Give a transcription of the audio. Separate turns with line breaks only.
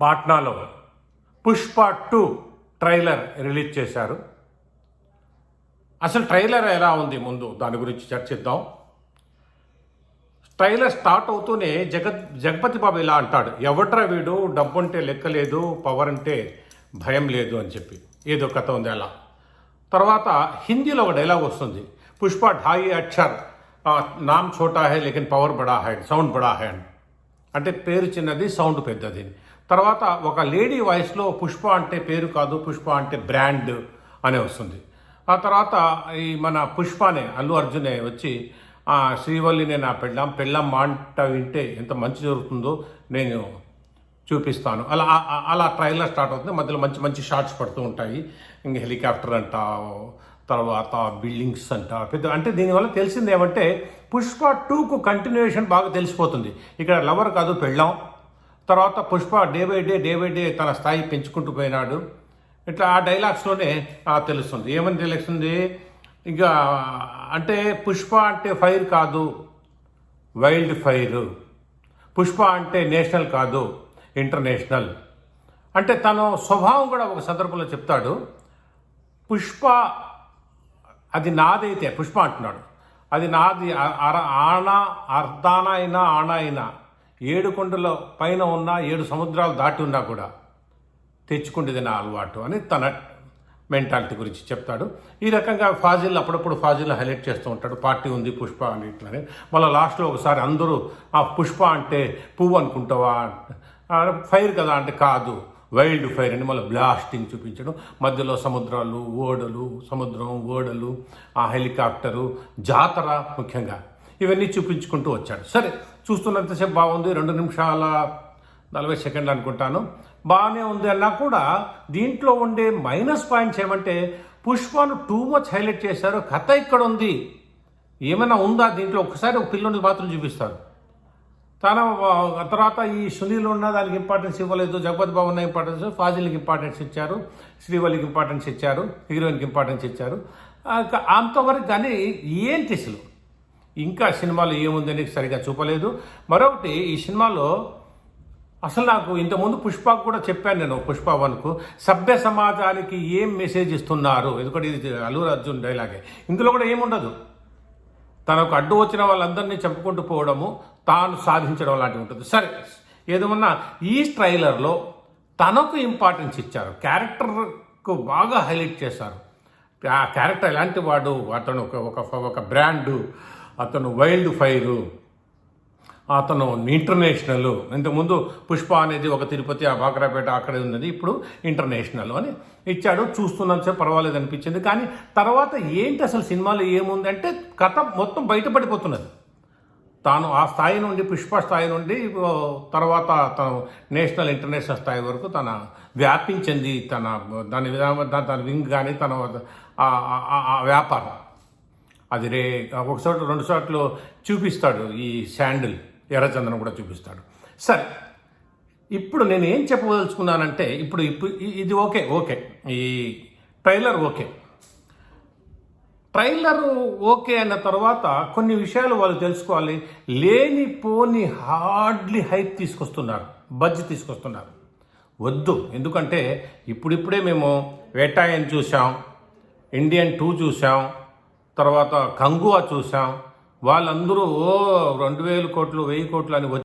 పాట్నాలో Pushpa two trailer release చేశారు. అసలు trailer ఎలా ఉంది ముందు దాని గురించి చర్చిద్దాం. ట్రైలర్ స్టార్ట్ అవుతూనే జగత్ జగపతి బాబు ఇలా అంటాడు ఎవట్రా వీడు? డబ్బు లెక్కలేదు లెక్క లేదు పవర్ అంటే భయం లేదు అని చెప్పి. ఏదో కథ ఉంది అలా. తర్వాత హిందీలో ఒక డైలాగ్ వస్తుంది పుష్ప ఢాయి అక్షర్ నామ్ ఛోటా హై లేకిన్ పవర్ బడా హై సౌండ్ బడా హై అంటే పేరు చిన్నది సౌండ్ పెద్దది. తర్వాత ఒక లేడీ వాయిస్లో పుష్ప అంటే పేరు కాదు పుష్ప అంటే బ్రాండ్ అనే వస్తుంది. ఆ తర్వాత ఈ మన పుష్పనే అల్లు అర్జునే వచ్చి ఆ శ్రీవల్లినే నా పెళ్ళాం పెళ్ళాం మాట వింటే ఎంత మంచి జరుగుతుందో నేను చూపిస్తాను. అలా అలా ట్రైలర్ స్టార్ట్ అవుతుంది. మధ్యలో మంచి మంచి షార్ట్స్ పడుతూ ఉంటాయి. ఇంక హెలికాప్టర్ అంట తర్వాత బిల్డింగ్స్ అంట పెద్ద అంటే దీనివల్ల తెలిసింది ఏమంటే పుష్ప టూకు కంటిన్యూషన్ బాగా తెలిసిపోతుంది. ఇక్కడ లవర్ కాదు పెళ్ళాం. తర్వాత Pushpa day by day day by day తన స్థాయి పెంచుకుంటూ పోయినాడు. ఇట్లా ఆ డైలాగ్స్లోనే తెలుస్తుంది. ఏమని తెలుస్తుంది? ఇంకా అంటే పుష్ప అంటే ఫైర్ కాదు వైల్డ్ ఫైర్. పుష్ప అంటే నేషనల్ కాదు ఇంటర్నేషనల్. అంటే తను స్వభావం కూడా ఒక సందర్భంలో చెప్తాడు. పుష్ప అది నాదైతే పుష్ప అంటున్నాడు. అది నాది అర ఆన అర్ధాన అయినా ఆన అయినా. ఏడు కొండల పైన ఉన్న ఏడు సముద్రాలు దాటి ఉన్నా కూడా తెచ్చుకుంటుంది నా అలవాటు అని తన మెంటాలిటీ గురించి చెప్తాడు. ఈ రకంగా ఫాజిల్ అప్పుడప్పుడు ఫాజిల్ హైలైట్ చేస్తూ ఉంటాడు. పార్టీ ఉంది పుష్ప అని ఇట్లని. మళ్ళీ లాస్ట్లో ఒకసారి అందరూ ఆ పుష్ప అంటే పువ్వు అనుకుంటావా? ఫైర్ కదా అంటే కాదు వైల్డ్ ఫైర్ అని మళ్ళీ బ్లాస్టింగ్ చూపించడం. మధ్యలో సముద్రాలు ఓడలు సముద్రం ఓడలు ఆ హెలికాప్టరు జాతర ముఖ్యంగా ఇవన్నీ చూపించుకుంటూ వచ్చాడు. సరే చూస్తున్నంతసేపు బాగుంది. రెండు నిమిషాల నలభై సెకండ్లు అనుకుంటాను. బాగానే ఉంది అన్నా కూడా దీంట్లో ఉండే మైనస్ పాయింట్స్ ఏమంటే పుష్పను టూ మచ్ హైలైట్ చేశారు. కథ ఇక్కడ ఉంది. ఏమైనా ఉందా దీంట్లో? ఒకసారి ఒక పిల్లని మాత్రం చూపిస్తారు తన తర్వాత ఈ సునీల్ ఉన్న దానికి ఇంపార్టెన్స్ ఇవ్వలేదు. జగపతి బాబు ఉన్న ఇంపార్టెన్స్ ఫాజిల్కి ఇంపార్టెన్స్ ఇచ్చారు. శ్రీవల్లికి ఇంపార్టెన్స్ ఇచ్చారు. హీరోయిన్కి ఇంపార్టెన్స్ ఇచ్చారు. అంతవరకు కానీ ఏంటి అసలు? ఇంకా సినిమాలో ఏముందని సరిగా చూపలేదు. మరొకటి ఈ సినిమాలో అసలు నాకు ఇంతకుముందు పుష్పకు కూడా చెప్పాను నేను పుష్ప వన్కు. సభ్య సమాజానికి ఏం మెసేజ్ ఇస్తున్నారు? ఎందుకంటే ఇది అల్లు అర్జున్ డైలాగే ఇందులో కూడా ఏముండదు. తనకు అడ్డు వచ్చిన వాళ్ళందరినీ చెప్పుకుంటూ పోవడము తాను సాధించడం లాంటివి ఉంటుంది. సరే ఏదేమన్నా ఈ ట్రైలర్లో తనకు ఇంపార్టెన్స్ ఇచ్చారు. క్యారెక్టర్కు బాగా హైలైట్ చేశారు. ఆ క్యారెక్టర్ ఎలాంటి వాడు? అతను ఒక ఒక ఒక బ్రాండు అతను వైల్డ్ ఫైరు అతను ఇంటర్నేషనల్. ఇంతకుముందు పుష్ప అనేది ఒక తిరుపతి ఆ బాక్రాపేట అక్కడే ఉన్నది ఇప్పుడు ఇంటర్నేషనల్ అని ఇచ్చాడు. చూస్తున్నంతసేపు పర్వాలేదు అనిపించింది. కానీ తర్వాత ఏంటి అసలు సినిమాలో ఏముందంటే కథ మొత్తం బయటపడిపోతున్నది. తాను ఆ స్థాయి నుండి పుష్ప స్థాయి నుండి తర్వాత తను నేషనల్ ఇంటర్నేషనల్ స్థాయి వరకు తన వ్యాపించింది. తన దాని విధానం దాని వింగ్ కానీ తన ఆ వ్యాపారం. అది రే ఒక చోట రెండు చోట్ల చూపిస్తాడు ఈ శాండిల్ ఎర్రచందనం కూడా చూపిస్తాడు. సరే ఇప్పుడు నేను ఏం చెప్పదలుచుకున్నానంటే ఇప్పుడు ఇప్పుడు ఇది ఓకే ఓకే. ఈ ట్రైలర్ ఓకే. ట్రైలర్ ఓకే అన్న తర్వాత కొన్ని విషయాలు వాళ్ళు తెలుసుకోవాలి. లేనిపోని హార్డ్లీ హైప్ తీసుకొస్తున్నారు బడ్జ్ తీసుకొస్తున్నారు. వద్దు ఎందుకంటే ఇప్పుడిప్పుడే మేము వేటాయన్ చూసాం ఇండియన్ టూ చూసాం తర్వాత కంగువా చూసాం వాళ్ళందరూ ఓ రెండు వేల కోట్లు వెయ్యి కోట్లు అని వచ్చి